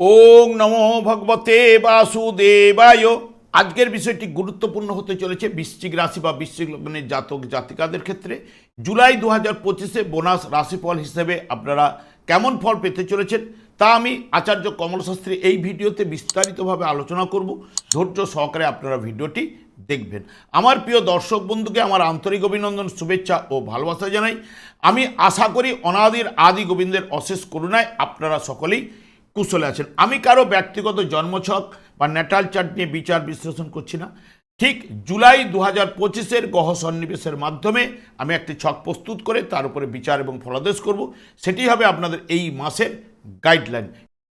ওং নমো ভগবতে বাসুদেবায়। আজকের বিষয়টি গুরুত্বপূর্ণ হতে চলেছে বৃশ্চিক রাশি বা বৃশ্চিক লগ্নের জাতক জাতিকাদের ক্ষেত্রে। জুলাই দু হাজার পঁচিশে বোনাস রাশিফল হিসেবে আপনারা কেমন ফল পেতে চলেছেন তা আমি আচার্য কমল শাস্ত্রী এই ভিডিওতে বিস্তারিতভাবে আলোচনা করব। ধৈর্য সহকারে আপনারা ভিডিওটি দেখবেন। আমার প্রিয় দর্শক বন্ধুকে আমার আন্তরিক অভিনন্দন, শুভেচ্ছা ও ভালোবাসা জানাই। আমি আশা করি অনাদির আদি গোবিন্দের অশেষ করুণায় আপনারা সকলেই কুশলে আছেন। আমি কারও ব্যক্তিগত জন্মছক বা ন্যাটাল চার্ট নিয়ে বিচার বিশ্লেষণ করছি না। ঠিক জুলাই দু হাজার পঁচিশের গহ সন্নিবেশের মাধ্যমে আমি একটি ছক প্রস্তুত করে তার উপরে বিচার এবং ফলাদেশ করব। সেটি হবে আপনাদের এই মাসের গাইডলাইন।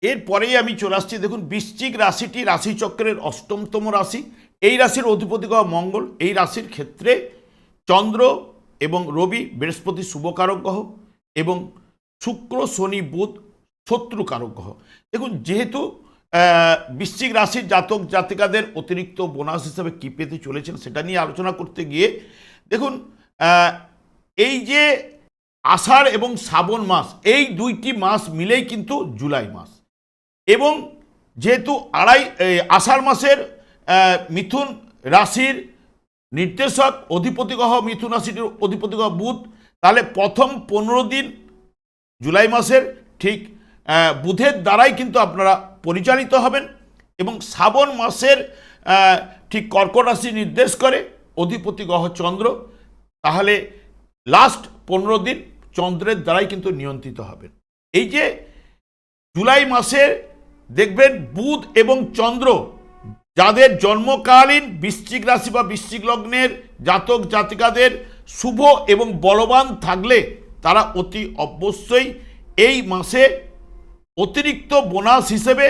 এরপরেই আমি চলে আসছি, দেখুন, বৃশ্চিক রাশিটি রাশিচক্রের অষ্টমতম রাশি। এই রাশির অধিপতি গ্রহ মঙ্গল, এই রাশির ক্ষেত্রে চন্দ্র এবং রবি বৃহস্পতি শুভকারক গ্রহ এবং শুক্র, শনি, বুধ শত্রুকারক গ্রহ। দেখুন, যেহেতু বৃশ্চিক রাশির জাতক জাতিকাদের অতিরিক্ত বোনাস হিসেবে কী পেতে চলেছেন সেটা নিয়ে আলোচনা করতে গিয়ে, দেখুন এই যে আষাঢ় এবং শ্রাবণ মাস, এই দুইটি মাস মিলেই কিন্তু জুলাই মাস। এবং যেহেতু আড়াই আষাঢ় মাসের মিথুন রাশির নির্দেশক অধিপতি গ্রহ, মিথুন রাশিটির অধিপতি গ্রহ বুধ, তাহলে প্রথম পনেরো দিন জুলাই মাসের ঠিক বুধের দ্বারাই কিন্তু আপনারা পরিচালিত হবেন এবং শ্রাবণ মাসের ঠিক কর্কট রাশি নির্দেশ করে অধিপতি গ্রহ চন্দ্র, তাহলে লাস্ট পনেরো দিন চন্দ্রের দ্বারাই কিন্তু নিয়ন্ত্রিত হবেন। এই যে জুলাই মাসে দেখবেন বুধ এবং চন্দ্র যাদের জন্মকালীন বৃশ্চিক রাশি বা বৃশ্চিক লগ্নের জাতক জাতিকাদের শুভ এবং বলবান থাকলে তারা অতি অবশ্যই এই মাসে অতিরিক্ত বোনাস হিসেবে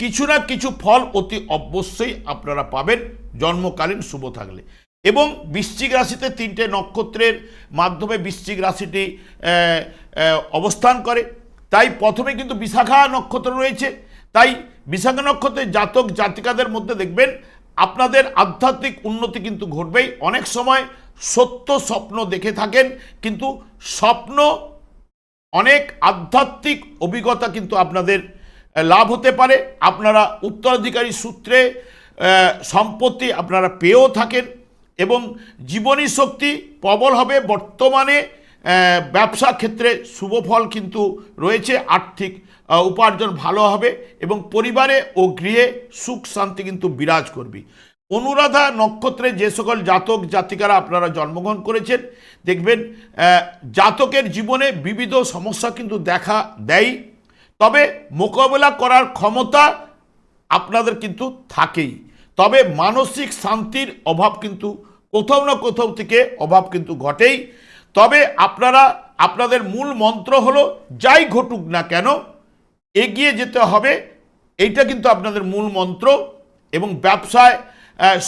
কিছু না কিছু ফল অতি অবশ্যই আপনারা পাবেন জন্মকালীন শুভ থাকলে। এবং বৃশ্চিক রাশিতে তিনটে নক্ষত্রের মাধ্যমে বৃশ্চিক রাশিটি অবস্থান করে। তাই প্রথমে কিন্তু বিশাখা নক্ষত্র রয়েছে। তাই বিশাখা নক্ষত্রের জাতক জাতিকাদের মধ্যে দেখবেন আপনাদের আধ্যাত্মিক উন্নতি কিন্তু ঘটবেই। অনেক সময় সত্য স্বপ্ন দেখে থাকেন, কিন্তু স্বপ্ন অনেক আধ্যাত্মিক অভিজ্ঞতা কিন্তু আপনাদের লাভ হতে পারে। আপনারা উত্তরাধিকারী সূত্রে সম্পত্তি আপনারা পেয়েও থাকেন এবং জীবনী শক্তি প্রবল হবে। বর্তমানে ব্যবসা ক্ষেত্রে শুভ ফল কিন্তু রয়েছে, আর্থিক উপার্জন ভালো হবে এবং পরিবারে ও গৃহে সুখ শান্তি কিন্তু বিরাজ করবে। অনুরাধা নক্ষত্রে যে সকল জাতক জাতিকারা আপনারা জন্মগ্রহণ করেছেন, দেখবেন জাতকের জীবনে বিবিধ সমস্যা কিন্তু দেখা দেয়। তবে মোকাবেলা করার ক্ষমতা আপনাদের কিন্তু থাকেই। তবে মানসিক শান্তির অভাব কিন্তু কোথাও না কোথাও থেকে অভাব কিন্তু ঘটেই। তবে আপনারা, আপনাদের মূল মন্ত্র হলো, যাই ঘটুক না কেন, এগিয়ে যেতে হবে। এইটা কিন্তু আপনাদের মূল মন্ত্র এবং ব্যবসায়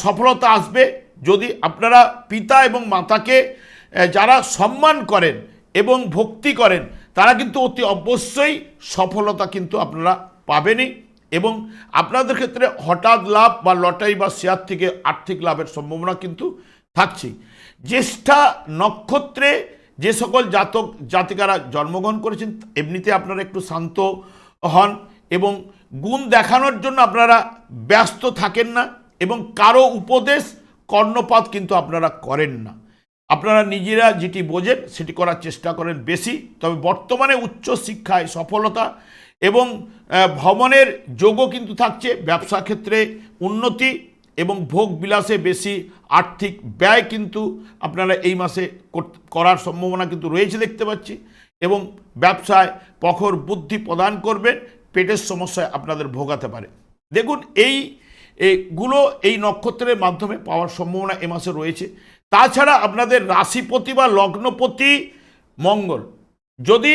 সফলতা আসবে যদি আপনারা পিতা এবং মাতাকে যারা সম্মান করেন এবং ভক্তি করেন, তারা কিন্তু অতি অবশ্যই সফলতা কিন্তু আপনারা পাবেনই এবং আপনাদের ক্ষেত্রে হঠাৎ লাভ বা লটারি বা শেয়ার থেকে আর্থিক লাভের সম্ভাবনা কিন্তু থাকছেই। জ্যেষ্ঠা নক্ষত্রে যে সকল জাতক, জাতিকারা জন্মগ্রহণ করেছেন, এমনিতে আপনারা একটু শান্ত হন এবং গুণ দেখানোর জন্য আপনারা ব্যস্ত থাকেন না। এবং কারও উপদেশ, কর্ণপাত কিন্তু আপনারা করেন না। আপনারা নিজেরা যেটি বোঝেন, সেটি করার চেষ্টা করেন বেশি। তবে বর্তমানে উচ্চ শিক্ষায় সফলতা এবং ভ্রমণের যোগও কিন্তু থাকছে। ব্যবসা ক্ষেত্রে উন্নতি এবং ভোগ বিলাসে বেশি আর্থিক ব্যয় কিন্তু আপনারা এই মাসে করার সম্ভাবনা কিন্তু রয়েছে দেখতে পাচ্ছি এবং ব্যবসায় প্রখর বুদ্ধি প্রদান করবেন, পেটের সমস্যায় আপনাদের ভোগাতে পারে। দেখুন, এই এগুলো এই নক্ষত্রের মাধ্যমে পাওয়ার সম্ভাবনা এ মাসে রয়েছে। তাছাড়া আপনাদের রাশিপতি বা লগ্নপতি মঙ্গল। যদি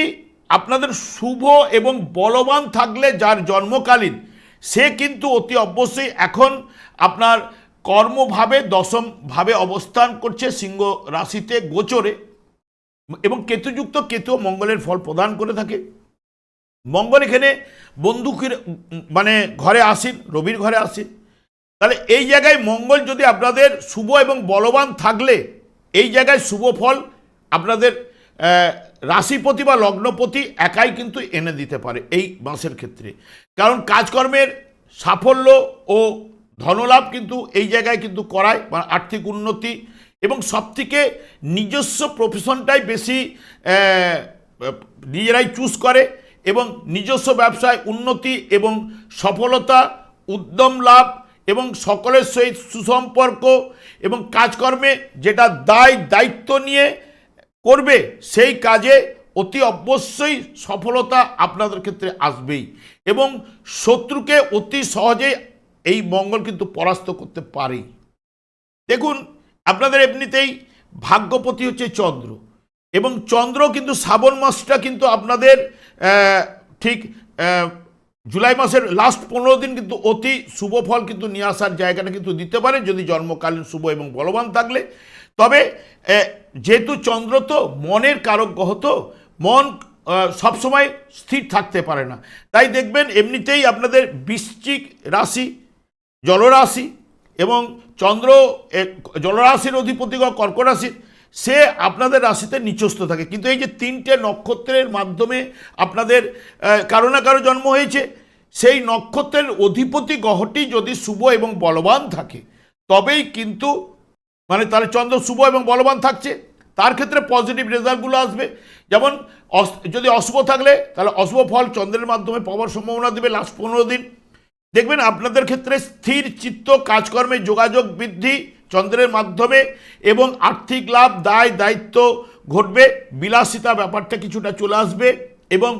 আপনাদের শুভ এবং বলবান থাকলে যার জন্মকালীন, সে কিন্তু অতি অবশ্যই এখন আপনার কর্মভাবে দশম ভাবে অবস্থান করছে সিংহ রাশিতে গোচরে এবং কেতুযুক্ত কেতু মঙ্গলের ফল প্রদান করে থাকে। মঙ্গল এখানে বন্দুকের মানে ঘরে আসেন, রবির ঘরে আসেন। তাহলে এই জায়গায় মঙ্গল যদি আপনাদের শুভ এবং বলবান থাকলে, এই জায়গায় শুভ ফল আপনাদের রাশিপতি বা লগ্নপতি একাই কিন্তু এনে দিতে পারে এই মাসের ক্ষেত্রে। কারণ কাজকর্মের সাফল্য ও ধনলাভ কিন্তু এই জায়গায় কিন্তু করায় মানে আর্থিক উন্নতি এবং সবথেকে নিজস্ব প্রফেশনটাই বেশি নিজেরাই চুজ করে এবং নিজস্ব ব্যবসায় উন্নতি এবং সফলতা, উদ্যম লাভ এবং সকলের সহিত সুসম্পর্ক এবং কাজকর্মে যেটা দায়, দায়িত্ব নিয়ে করবে, সেই কাজে অতি অবশ্যই সফলতা আপনাদের ক্ষেত্রে আসবেই। এবং শত্রুকে অতি সহজে এই মঙ্গল কিন্তু পরাস্ত করতে পারেই। দেখুন, আপনাদের এমনিতেই ভাগ্যপতি হচ্ছে চন্দ্র। এবং চন্দ্র কিন্তু শ্রাবণ মাসটা কিন্তু আপনাদের ঠিক জুলাই মাসের লাস্ট পনেরো দিন কিন্তু অতি শুভ ফল কিন্তু নিয়ে আসার জায়গাটা কিন্তু দিতে পারে যদি জন্মকালীন শুভ এবং বলবান থাকলে। তবে যেহেতু চন্দ্র তো, মনের কারক গ্রহ মন সবসময় স্থির থাকতে পারে না। তাই দেখবেন এমনিতেই আপনাদের বৃশ্চিক রাশি, জলরাশি এবং চন্দ্র জলরাশির অধিপতি বা কর্ক রাশির সে আপনাদের রাশিতে নিচস্থ থাকে। কিন্তু এই যে তিনটে নক্ষত্রের মাধ্যমে আপনাদের কারও না কারও জন্ম হয়েছে, সেই নক্ষত্রের অধিপতি গ্রহটি যদি শুভ এবং বলবান থাকে, তবেই কিন্তু মানে তাহলে চন্দ্র শুভ এবং বলবান থাকছে। তার ক্ষেত্রে পজিটিভ রেজাল্টগুলো আসবে। যেমন যদি অশুভ থাকলে, তাহলে অশুভ ফল চন্দ্রের মাধ্যমে পাওয়ার সম্ভাবনা দেবে লাস্ট পনেরো দিন। দেখবেন আপনাদের ক্ষেত্রে স্থির চিত্ত, কাজকর্মে যোগাযোগ বৃদ্ধি চন্দ্রের মাধ্যমে এবং আর্থিক লাভ, দায়, দায়িত্ব ঘটবে। বিলাসিতা ব্যাপারটা কিছুটা চলে আসবে এবং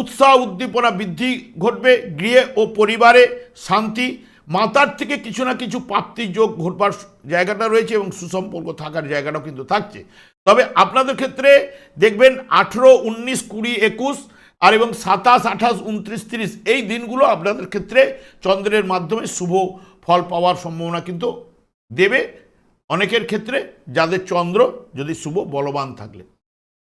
উৎসাহ, উদ্দীপনা বৃদ্ধি ঘটবে গৃহে ও পরিবারে শান্তি। মাতার থেকে কিছু না কিছু প্রাপ্তি যোগ ঘটবার জায়গাটা রয়েছে এবং সুসম্পর্ক থাকার জায়গাটাও কিন্তু থাকছে। তবে আপনাদের ক্ষেত্রে দেখবেন আঠেরো, উনিশ, কুড়ি, একুশ আর এবং সাতাশ, আঠাশ, উনত্রিশ, তিরিশ এই দিনগুলো আপনাদের ক্ষেত্রে চন্দ্রের মাধ্যমে শুভ ফল পাওয়ার সম্ভাবনা কিন্তু দেবে। অনেকের ক্ষেত্রে যাদের চন্দ্র, যদি শুভ, বলবান থাকলে।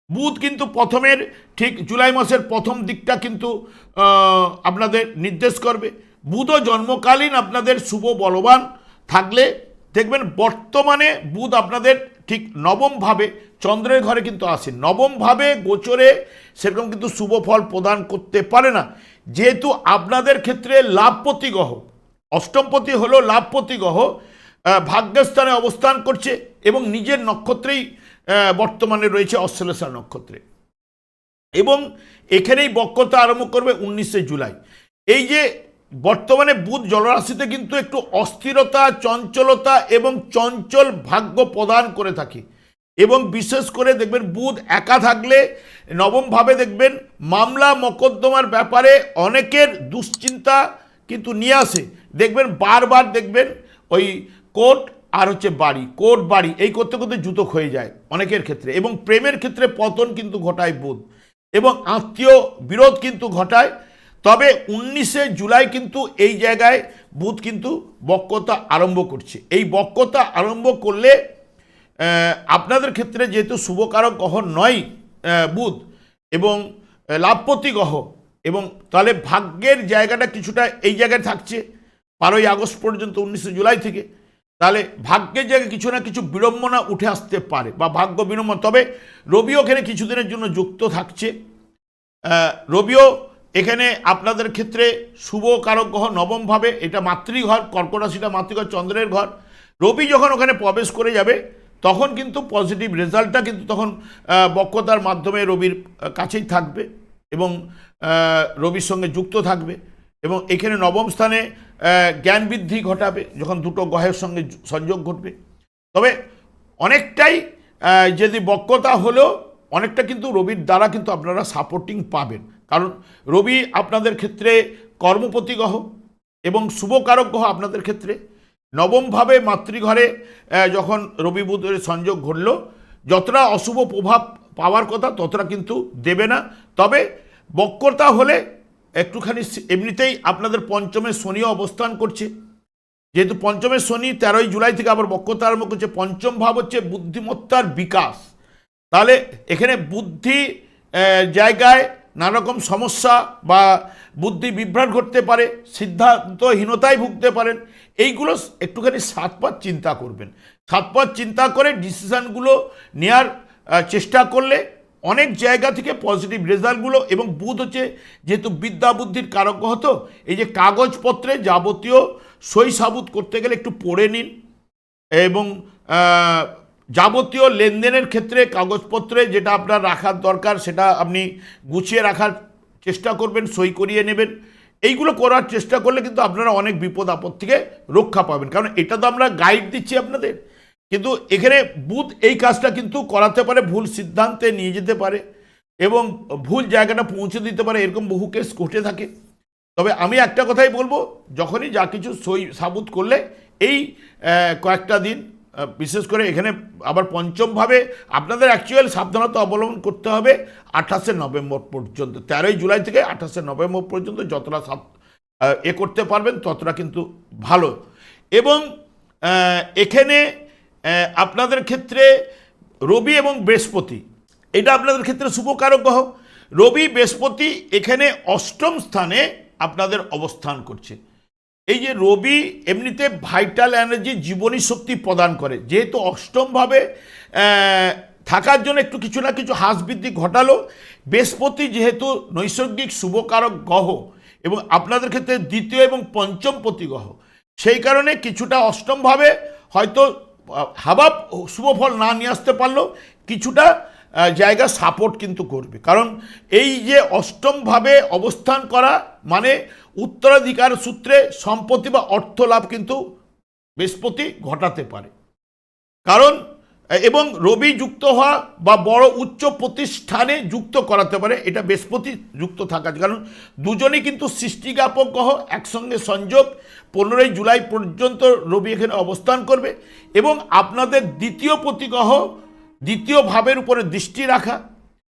বুধ কিন্তু প্রথমের, ঠিক জুলাই মাসের প্রথম দিকটা কিন্তু আপনাদের নির্দেশ করবে। বুধও জন্মকালীন আপনাদের শুভ, বলবান থাকলে, দেখবেন বর্তমানে বুধ আপনাদের ঠিক নবমভাবে, চন্দ্রের ঘরে কিন্তু আসে। নবমভাবে গোচরে সেরকম কিন্তু শুভ ফল প্রদান করতে পারে না। যেহেতু আপনাদের ক্ষেত্রে লাভপতি গ্রহ, অষ্টমপতি হলো লাভপতি গ্রহ ভাগ্যস্থানে অবস্থান করছে এবং নিজের নক্ষত্রেই বর্তমানে রয়েছে অশ্লেষা নক্ষত্রে। এবং এখানেই বক্রতা আরম্ভ করবে উনিশে জুলাই। এই যে বর্তমানে বুধ জলরাশিতে কিন্তু একটু অস্থিরতা, চঞ্চলতা এবং চঞ্চল ভাগ্য প্রদান করে থাকে। এবং বিশেষ করে দেখবেন বুধ একা থাকলে নবমভাবে দেখবেন মামলা মকদ্দমার ব্যাপারে অনেকের দুশ্চিন্তা কিন্তু নিয়ে আসে। দেখবেন বারবার দেখবেন ওই কোর্ট আর হচ্ছে বাড়ি, কোর্ট, বাড়ি, এই করতে করতে জুতো হয়ে যায় অনেকের ক্ষেত্রে এবং প্রেমের ক্ষেত্রে পতন কিন্তু ঘটায় বুধ এবং আত্মীয় বিরোধ কিন্তু ঘটায়। তবে উনিশে জুলাই কিন্তু এই জায়গায় বুধ কিন্তু বক্রতা আরম্ভ করছে। এই বক্রতা আরম্ভ করলে আপনাদের ক্ষেত্রে যেহেতু শুভকারক গ্রহ নয় বুধ এবং লাভপতি গ্রহ এবং তাহলে ভাগ্যের জায়গাটা কিছুটা এই জায়গায় থাকছে। বারোই আগস্ট পর্যন্ত, উনিশে জুলাই থেকে। তাহলে ভাগ্যের জায়গায় কিছু না কিছু বিড়ম্বনা উঠে আসতে পারে বা ভাগ্য বিড়ম্বনা। তবে রবি ওখানে কিছুদিনের জন্য যুক্ত থাকছে। রবিও এখানে আপনাদের ক্ষেত্রে শুভ কারক গ্রহ নবমভাবে এটা মাতৃঘর, কর্কট রাশিটা মাতৃঘর, চন্দ্রের ঘর। রবি যখন ওখানে প্রবেশ করে যাবে, তখন কিন্তু পজিটিভ রেজাল্টটা কিন্তু তখন বক্রতার মাধ্যমে রবির কাছেই থাকবে এবং রবির সঙ্গে যুক্ত থাকবে এবং এখানে নবম স্থানে জ্ঞান বৃদ্ধি ঘটাবে, যখন দুটো গ্রহের সঙ্গে সংযোগ ঘটবে। তবে অনেকটাই যদি বক্রতা হলেও, অনেকটা কিন্তু রবির দ্বারা কিন্তু আপনারা সাপোর্টিং পাবেন। কারণ রবি আপনাদের ক্ষেত্রে কর্মপতি গ্রহ এবং শুভকারক গ্রহ আপনাদের ক্ষেত্রে। নবমভাবে মাতৃঘরে যখন রবি বুধের সংযোগ ঘটল, যতটা অশুভ প্রভাব পাওয়ার কথা ততটা কিন্তু দেবে না। তবে বক্রতা হলে একটুখানি এমনিতেই আপনাদের পঞ্চমে শনিও অবস্থান করছে। যেহেতু পঞ্চমের শনি তেরোই জুলাই থেকে আবার বক্রতা আরম্ভ করছে, পঞ্চম ভাব হচ্ছে বুদ্ধিমত্তার বিকাশ। তাহলে এখানে বুদ্ধি জায়গায় নানারকম সমস্যা বা বুদ্ধি বিভ্রাট ঘটতে পারে, সিদ্ধান্তহীনতায় ভুগতে পারেন, এইগুলো একটুখানি সাত পাঁচ চিন্তা করবেন। সাত পাঁচ চিন্তা করে ডিসিশানগুলো নেওয়ার চেষ্টা করলে অনেক জায়গা থেকে পজিটিভ রেজাল্টগুলো এবং বুধ হচ্ছে যেহেতু বিদ্যা বুদ্ধির কারক হতো এই যে কাগজপত্রে যাবতীয় সই সাবুত করতে গেলে একটু পড়ে নিন। এবং যাবতীয় লেনদেনের ক্ষেত্রে কাগজপত্রে যেটা আপনার রাখার দরকার সেটা আপনি গুছিয়ে রাখার চেষ্টা করবেন, সই করিয়ে নেবেন। এইগুলো করার চেষ্টা করলে কিন্তু আপনারা অনেক বিপদ আপদ থেকে রক্ষা পাবেন। কারণ এটা তো আমরা গাইড দিচ্ছি আপনাদের। কিন্তু এখানে বুধ এই কাজটা কিন্তু করাতে পারে, ভুল সিদ্ধান্তে নিয়ে যেতে পারে এবং ভুল জায়গাটা পৌঁছে দিতে পারে, এরকম বহু কেস ঘটে থাকে। তবে আমি একটা কথাই বলব, যখনই যা কিছু সই সাবুত করলে এই কয়েকটা দিন বিশেষ করে এখানে আবার পঞ্চমভাবে আপনাদের অ্যাকচুয়াল সাবধানতা অবলম্বন করতে হবে আঠাশে নভেম্বর পর্যন্ত, তেরোই জুলাই থেকে আঠাশে নভেম্বর পর্যন্ত যতটা সাব এ করতে পারবেন ততটা কিন্তু ভালো। এবং এখানে আপনাদের ক্ষেত্রে রবি এবং বৃহস্পতি, এটা আপনাদের ক্ষেত্রে শুভকারক গ্রহ। রবি, বৃহস্পতি এখানে অষ্টম স্থানে আপনাদের অবস্থান করছে। এই যে রবি এমনিতে ভাইটাল এনার্জি জীবনী শক্তি প্রদান করে। যেহেতু অষ্টমভাবে থাকার জন্য একটু কিছু না কিছু হ্রাস বৃদ্ধি ঘটালো, বৃহস্পতি যেহেতু নৈসর্গিক শুভকারক গ্রহ এবং আপনাদের ক্ষেত্রে দ্বিতীয় এবং পঞ্চম পতি গ্রহ। সেই কারণে কিছুটা অষ্টমভাবে হয়তো হাবাব শুভ ফল না নিয়ে আসতে পারলেও কিছুটা জায়গা সাপোর্ট কিন্তু করবে। কারণ এই যে অষ্টমভাবে অবস্থান করা মানে উত্তরাধিকার সূত্রে সম্পত্তি বা অর্থ লাভ কিন্তু বৃহস্পতি ঘটাতে পারে। কারণ এবং রবি যুক্ত হওয়া বা বড় উচ্চ প্রতিষ্ঠানে যুক্ত করাতে পারে, এটা বৃহস্পতি যুক্ত থাকা কারণ দুজনেই কিন্তু সৃষ্টিজ্ঞাপক গ্রহ, একসঙ্গে সংযোগ, পনেরোই জুলাই পর্যন্ত রবি এখানে অবস্থান করবে এবং আপনাদের দ্বিতীয় প্রতিগ্রহ দ্বিতীয় ভাবের উপরে দৃষ্টি রাখা।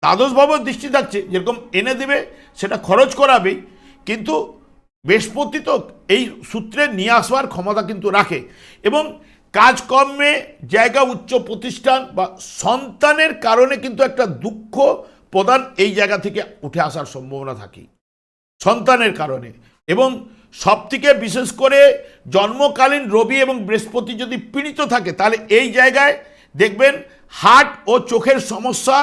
দ্বাদশ ভাবের দৃষ্টি থাকছে, যেরকম এনে দেবে সেটা খরচ করাবেই, কিন্তু বৃহস্পতি তো এই সূত্রে নিয়ে আসবার ক্ষমতা কিন্তু রাখে। এবং কাজকর্মে জায়গা উচ্চ প্রতিষ্ঠান বা সন্তানের কারণে কিন্তু একটা দুঃখ প্রদান এই জায়গা থেকে উঠে আসার সম্ভাবনা থাকে। সন্তানের কারণে। এবং সবথেকে বিশেষ করে জন্মকালীন রবি এবং বৃহস্পতি যদি পীড়িত থাকে, তাহলে এই জায়গায় দেখবেন হার্ট ও চোখের সমস্যা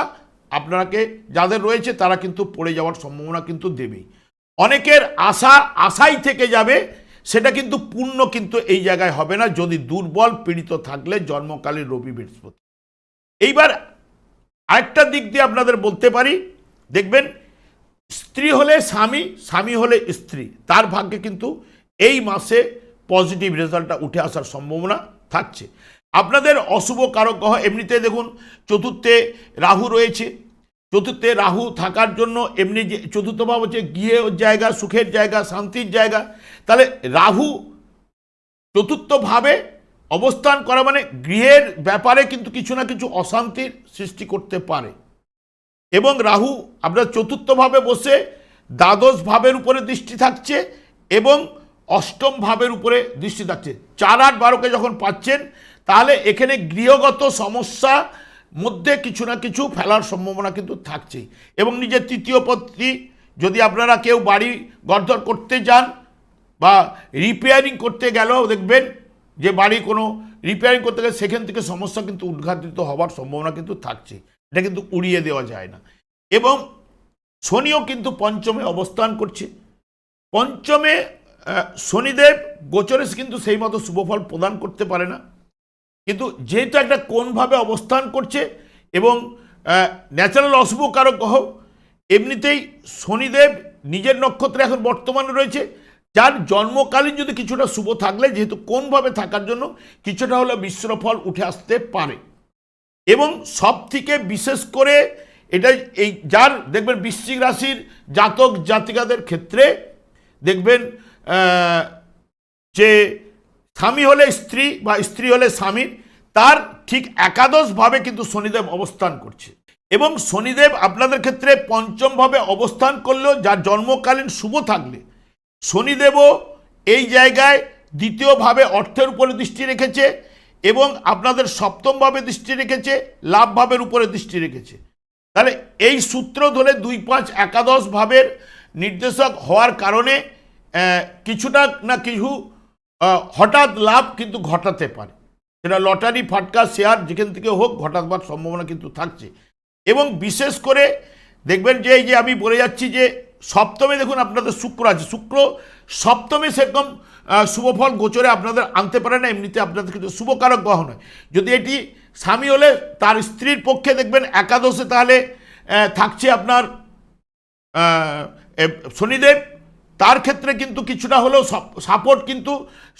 আপনাকে যাদের রয়েছে, তারা কিন্তু পড়ে যাওয়ার সম্ভাবনা কিন্তু দেবেই। অনেকের আশা, আশাই থেকে যাবে সেটা কিন্তু পূর্ণ কিন্তু এই জায়গায় হবে না। যদি দুর্বল পীড়িত থাকলে জন্মকালীন রবি বৃহস্পতি। এইবার আরেকটা দিক দিয়ে আপনাদের বলতে পারি, দেখবেন স্ত্রী হলে স্বামী স্বামী হলে স্ত্রী। তার ভাগ্যে কিন্তু এই মাসে পজিটিভ রেজাল্টটা উঠে আসার সম্ভাবনা থাকছে। আপনাদের অশুভ কারক গ্রহ, এমনিতে দেখুন চতুর্থে রাহু রয়েছে। চতুর্থে রাহু থাকার জন্য এমনি যে চতুর্থ ভাব হচ্ছে গৃহে জায়গা, সুখের জায়গা, শান্তির জায়গা। তাহলে রাহু চতুর্থভাবে অবস্থান করা মানে গৃহের ব্যাপারে কিন্তু কিছু না কিছু অশান্তির সৃষ্টি করতে পারে। এবং রাহু আপনার চতুর্থভাবে বসে দ্বাদশ ভাবের উপরে দৃষ্টি থাকছে এবং অষ্টম ভাবের উপরে দৃষ্টি থাকছে। চার আট বারোকে যখন পাচ্ছেন, তাহলে এখানে গৃহগত সমস্যা মধ্যে কিছু না কিছু ফেলার সম্ভাবনা কিন্তু থাকছেই। এবং নিজের তৃতীয় পত্নী যদি আপনারা কেউ বাড়ি গড়দর করতে যান বা রিপেয়ারিং করতে গেলেও দেখবেন যে বাড়ি কোনো রিপেয়ারিং করতে গেলে সেখান থেকে সমস্যা কিন্তু উদ্ঘাটিত হওয়ার সম্ভাবনা কিন্তু থাকছে। এটা কিন্তু উড়িয়ে দেওয়া যায় না। এবং শনিও কিন্তু পঞ্চমে অবস্থান করছে। পঞ্চমে শনিদেব গোচরে কিন্তু সেই মতো শুভফল প্রদান করতে পারে না। কিন্তু যেহেতু একটা কোনভাবে অবস্থান করছে এবং ন্যাচারাল অশুভ কারক গ্রহ এমনিতেই শনিদেব নিজের নক্ষত্রে এখন বর্তমানে রয়েছে, যার জন্মকালীন যদি কিছুটা শুভ থাকলে, যেহেতু কোনভাবে থাকার জন্য কিছুটা হলে মিশ্র ফল উঠে আসতে পারে। এবং সব থেকে বিশেষ করে এটা এই যার, দেখবেন বৃশ্চিক রাশির জাতক জাতিকাদের ক্ষেত্রে, দেখবেন যে স্বামী হলে স্ত্রী বা স্ত্রী হলে স্বামীর তার ঠিক একাদশভাবে কিন্তু শনিদেব অবস্থান করছে। এবং শনিদেব আপনাদের ক্ষেত্রে পঞ্চমভাবে অবস্থান করলেও যার জন্মকালীন শুভ থাকলে, শনিদেবও এই জায়গায় দ্বিতীয়ভাবে অর্থের উপরে দৃষ্টি রেখেছে এবং আপনাদের সপ্তমভাবে দৃষ্টি রেখেছে, লাভভাবের উপরে দৃষ্টি রেখেছে। তাহলে এই সূত্র ধরে দুই পাঁচ একাদশ ভাবের নির্দেশক হওয়ার কারণে কিছুটা না কিছু হঠাৎ লাভ কিন্তু ঘটাতে পারে। সেটা লটারি, ফাটকা, শেয়ার, যেখান থেকে হোক ঘটাবার সম্ভাবনা কিন্তু থাকছে। এবং বিশেষ করে দেখবেন যে, এই যে আমি বলে যাচ্ছি যে, সপ্তমে দেখুন আপনাদের শুক্র আছে। শুক্র সপ্তমে সেরকম শুভফল গোচরে আপনাদের আনতে পারে না, এমনিতে আপনাদের কিন্তু শুভকারক গ্রহ নয়। যদি এটি স্বামী হলে তার স্ত্রীর পক্ষে দেখবেন একাদশে তাহলে থাকছে আপনার শনিদেব তার ক্ষেত্রে কিন্তু কিছুটা হলেও সাপোর্ট কিন্তু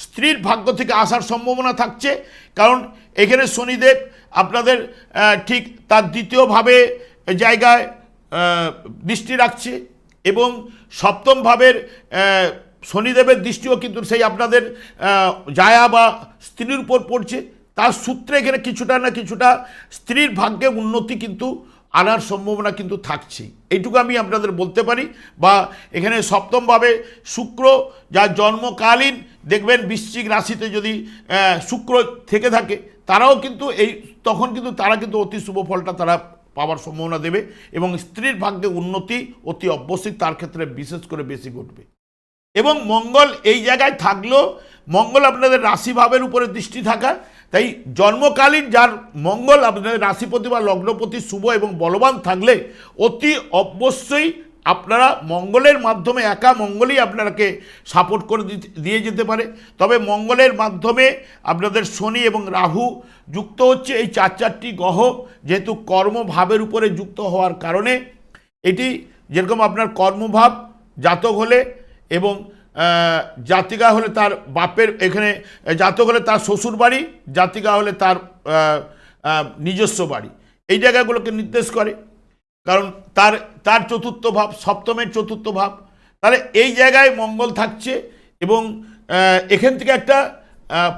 স্ত্রীর ভাগ্য থেকে আসার সম্ভাবনা থাকছে। কারণ এখানে শনিদেব আপনাদের ঠিক তার দ্বিতীয়ভাবে জায়গায় দৃষ্টি রাখছে এবং সপ্তম ভাবের শনিদেবের দৃষ্টিও কিন্তু সেই আপনাদের জায়া বা স্ত্রীর উপর পড়ছে। তার সূত্রে এখানে কিছুটা না কিছুটা স্ত্রীর ভাগ্যে উন্নতি কিন্তু আনার সম্ভাবনা কিন্তু থাকছে। এইটুকু আমি আপনাদের বলতে পারি বা এখানে সপ্তমভাবে শুক্র যা জন্মকালীন দেখবেন বৃশ্চিক রাশিতে যদি শুক্র থেকে থাকে, তারাও কিন্তু এই, তখন কিন্তু তারা কিন্তু অতি শুভ ফলটা তারা পাওয়ার সম্ভাবনা দেবে এবং স্ত্রীর ভাগ্যে উন্নতি অতি অবশ্যই তার ক্ষেত্রে বিশেষ করে বেশি ঘটবে। এবং মঙ্গল এই জায়গায় থাকলেও মঙ্গল আপনাদের রাশিভাবের উপরে দৃষ্টি থাকা তাই জন্মকালীন যার মঙ্গল, আপনাদের রাশিপতি বা লগ্নপতি শুভ এবং বলবান থাকলে অতি অবশ্যই আপনারা মঙ্গলের মাধ্যমে একা মঙ্গলই আপনাকে সাপোর্ট করে দিয়ে যেতে পারে। তবে মঙ্গলের মাধ্যমে আপনাদের শনি এবং রাহু যুক্ত হচ্ছে। এই চার চারটি গ্রহ যেহেতু কর্মভাবের উপরে যুক্ত হওয়ার কারণে এটি যেরকম আপনার কর্মভাব, জাতক হলে এবং জাতিকা হলে তার বাপের, এখানে জাতক হলে তার শ্বশুর বাড়ি, জাতিকা হলে তার নিজস্ব বাড়ি। এই জায়গাগুলোকে নির্দেশ করে। কারণ তার তার চতুর্থ ভাব, সপ্তমের চতুর্থ ভাব। তাহলে এই জায়গায় মঙ্গল থাকছে এবং এখান থেকে একটা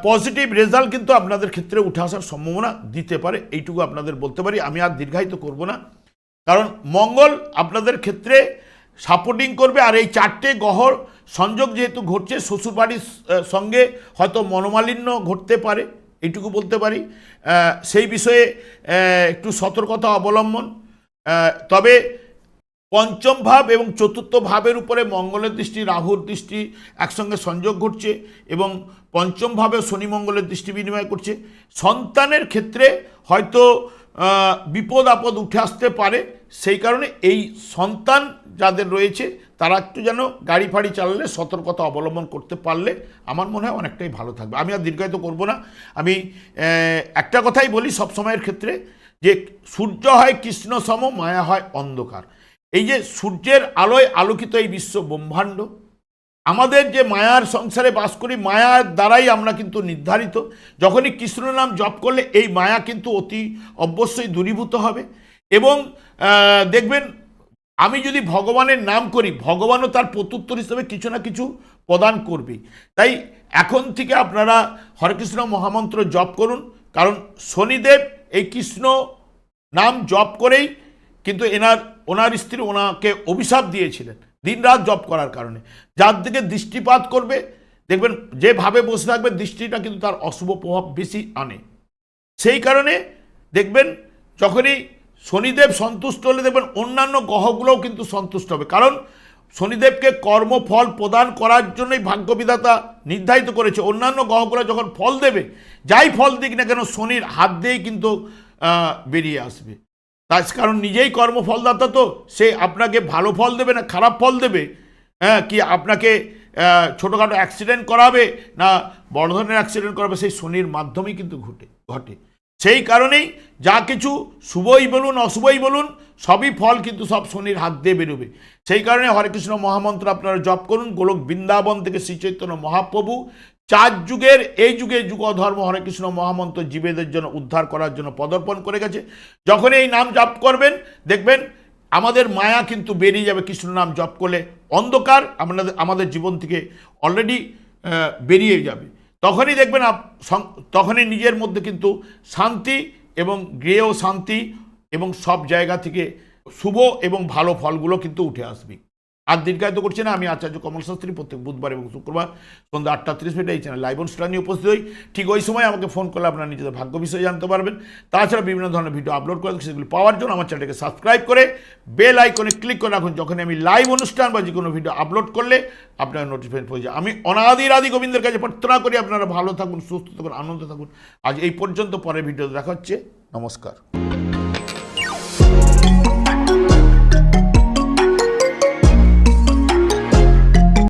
পজিটিভ রেজাল্ট কিন্তু আপনাদের ক্ষেত্রে উঠে আসার সম্ভাবনা দিতে পারে। এইটুকু আপনাদের বলতে পারি। আমি আর দীর্ঘায়িত করব না। কারণ মঙ্গল আপনাদের ক্ষেত্রে সাপোর্টিং করবে। আর এই চারটে গহর সংযোগ যেহেতু ঘটছে শ্বশুরবাড়ির সঙ্গে হয়তো মনোমালিন্য ঘটতে পারে এইটুকু বলতে পারি। সেই বিষয়ে একটু সতর্কতা অবলম্বন। তবে পঞ্চম ভাব এবং চতুর্থ ভাবের উপরে মঙ্গলের দৃষ্টি, রাহুর দৃষ্টি একসঙ্গে সংযোগ ঘটছে এবং পঞ্চম ভাবে শনি মঙ্গলের দৃষ্টি বিনিময় করছে। সন্তানের ক্ষেত্রে হয়তো বিপদ আপদ উঠে আসতে পারে, সেই কারণে এই সন্তান যাদের রয়েছে তারা একটু যেন গাড়ি ফাড়ি চালালে সতর্কতা অবলম্বন করতে পারলে আমার মনে হয় অনেকটাই ভালো থাকবে। আমি আর দীর্ঘায়িত করব না। আমি একটা কথাই বলি সব সময়ের ক্ষেত্রে যে সূর্য হয় কৃষ্ণ সম, মায়া হয় অন্ধকার। এই যে সূর্যের আলোয় আলোকিত এই বিশ্ব ব্রহ্মাণ্ড, আমাদের যে মায়ার সংসারে বাস করি, মায়ার দ্বারাই আমরা কিন্তু নির্ধারিত। যখনই কৃষ্ণ নাম জপ করলে এই মায়া কিন্তু অতি অবশ্যই দূরীভূত হবে। এবং দেখবেন আমি যদি ভগবানের নাম করি, ভগবানও তার প্রত্যুত্তর হিসেবে কিছু না কিছু প্রদান করবে। তাই এখন থেকে আপনারা হরেকৃষ্ণ মহামন্ত্র জপ করুন, কারণ শনিদেব এই কৃষ্ণ নাম জপ করেই কিন্তু এনার, ওনার স্ত্রী ওনাকে অভিশাপ দিয়েছিলেন, দিনরাত জপ করার কারণে। যার দিকে দৃষ্টিপাত করবে, দেখবেন যেভাবে বসে থাকবে, দৃষ্টিটা কিন্তু তার অশুভ প্রভাব বেশি আনে। সেই কারণে দেখবেন যখনই শনিদেব সন্তুষ্ট হলে দেখবেন অন্যান্য গ্রহগুলোও কিন্তু সন্তুষ্ট হবে। কারণ শনিদেবকে কর্মফল প্রদান করার জন্যই ভাগ্যবিধাতা নির্ধারিত করেছে। অন্যান্য গ্রহগুলো যখন ফল দেবে, যাই ফল দিক না কেন শনির হাত দিয়েই কিন্তু বেরিয়ে আসবে। তার কারণ নিজেই কর্মফলদাতা তো, সে আপনাকে ভালো ফল দেবে না খারাপ ফল দেবে। হ্যাঁ কি আপনাকে ছোটোখাটো অ্যাক্সিডেন্ট করাবে না বড় ধরনের অ্যাক্সিডেন্ট করাবে, সেই শনির মাধ্যমেই কিন্তু ঘটে ঘটে। সেই কারণেই যা কিছু শুভই বলুন, অশুভই বলুন, সবই ফল কিন্তু সব শনির হাত দিয়ে বেরোবে। সেই কারণে হরেকৃষ্ণ মহামন্ত্র আপনারা জপ করুন। গোলক বৃন্দাবন থেকে শ্রী চৈতন্য মহাপ্রভু, চার যুগের, এই যুগে যুগ ধর্ম হরেকৃষ্ণ মহামন্ত্র জীবেদের জন্য উদ্ধার করার জন্য পদর্পণ করে গেছে। যখন এই নাম জপ করবেন, দেখবেন আমাদের মায়া কিন্তু বেরিয়ে যাবে। কৃষ্ণ নাম জপ করলে অন্ধকার আমাদের আমাদের জীবন থেকে অলরেডি বেরিয়ে যাবে। তখনই দেখবেন তখনই নিজের মধ্যে কিন্তু শান্তি এবং গৃহ শান্তি এবং সব জায়গা থেকে শুভ এবং ভালো ফলগুলো কিন্তু উঠে আসবে। আর দীর্ঘায়িত করছি না, আমি আচার্য কমল শাস্ত্রী প্রত্যেক বুধবার এবং শুক্রবার সন্ধ্যা আটটা তিরিশ মিনিটে এই চ্যানেল লাইভ অনুষ্ঠানে উপস্থিত হই। ঠিক ওই সময় আমাকে ফোন করলে আপনারা নিজেদের ভাগ্য বিষয়ে জানতে পারবেন। তাছাড়া বিভিন্ন ধরনের ভিডিও আপলোড করে সেগুলো পাওয়ার জন্য আমার চ্যানেলকে সাবস্ক্রাইব করে বেল আইকনে ক্লিক করে রাখুন। যখন আমি লাইভ অনুষ্ঠান বা যে কোনো ভিডিও আপলোড করলে আপনার নোটিফিকেশন পৌঁছে যায় আমি অনাদির আদি গোবিন্দের কাছে প্রার্থনা করি, আপনারা ভালো থাকুন, সুস্থ থাকুন, আনন্দ থাকুন। আজ এই পর্যন্ত পরের ভিডিও দেখা হচ্ছে। নমস্কার।